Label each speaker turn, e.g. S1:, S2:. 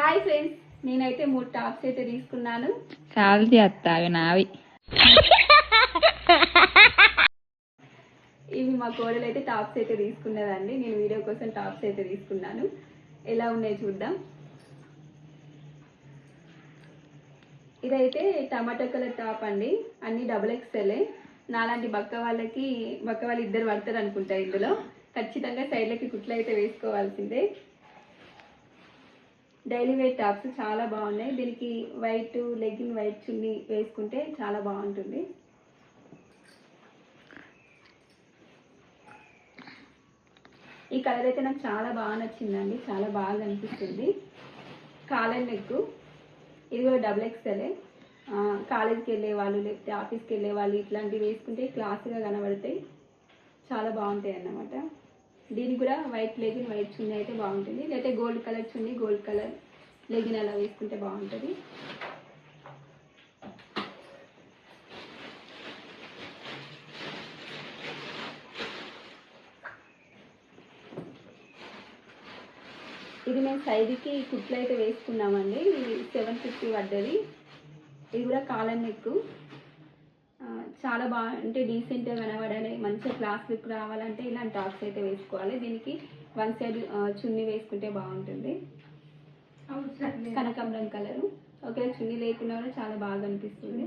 S1: Hi friends నేనైతే మూడు tops అయితే తీసుకున్నాను.
S2: చాలు చేస్తా అవి నావి.
S1: ఇవి మా కోడలు అయితే టాప్స్ అయితే తీసుకున్నదండి. నేను వీడియో కోసం టాప్స్ అయితే తీసుకున్నాను. ఎలా ఉన్నాయి చూద్దాం. ఇదైతే టమాటో కలర్ టాప్ అండి. అన్ని డబుల్ ఎక్స్ఎల్ నాలాంటి బక్క వాళ్ళకి బక్క వాళ్ళు ఇద్దరు పడతారు అనుకుంటా ఇందులో. ఖచ్చితంగా సైడ్లకి కుట్లు అయితే వేసుకోవాల్సిందే. డైలీ వేర్ టాప్స్ చాలా బాగున్నాయి. దీనికి వైట్ లెగ్గిన్ వైట్ చున్నీ వేసుకుంటే చాలా బాగుంటుంది. ఈ కలర్ అయితే నాకు చాలా బాగా నచ్చిందండి. చాలా బాగా అనిపిస్తుంది కాలర్ నెక్ ఇది కూడా డబుల్ ఎక్స్ఎల్ కాలేజ్కి వెళ్ళే వాళ్ళు లేకపోతే ఆఫీస్కి వెళ్ళే వాళ్ళు ఇట్లాంటివి వేసుకుంటే క్లాస్గా కనబడతాయి. చాలా బాగుంటాయి అన్నమాట. దీనికి కూడా వైట్ లెగిన్ వైట్ చున్నీ అయితే బాగుంటుంది. లేకపోతే గోల్డ్ కలర్ చున్నీ గోల్డ్ కలర్ లెగిన్ అలా వేసుకుంటే బాగుంటుంది. ఇది మేము సైడ్కి కుట్లు అయితే వేసుకున్నామండి. ఇది సెవెన్ ఫిఫ్టీ పడ్డది. ఇది కూడా కాలం నెక్ చాలా బాగా అంటే డీసెంట్గా కనబడాలి మంచిగా క్లాస్ లుక్ రావాలంటే ఇలాంటి టాప్స్ అయితే వేసుకోవాలి. దీనికి వన్ సైడ్ చున్నీ వేసుకుంటే బాగుంటుంది. కనకాంబరం కలరు ఒకవేళ చున్నీ లేకుండా కూడా చాలా బాగా అనిపిస్తుంది.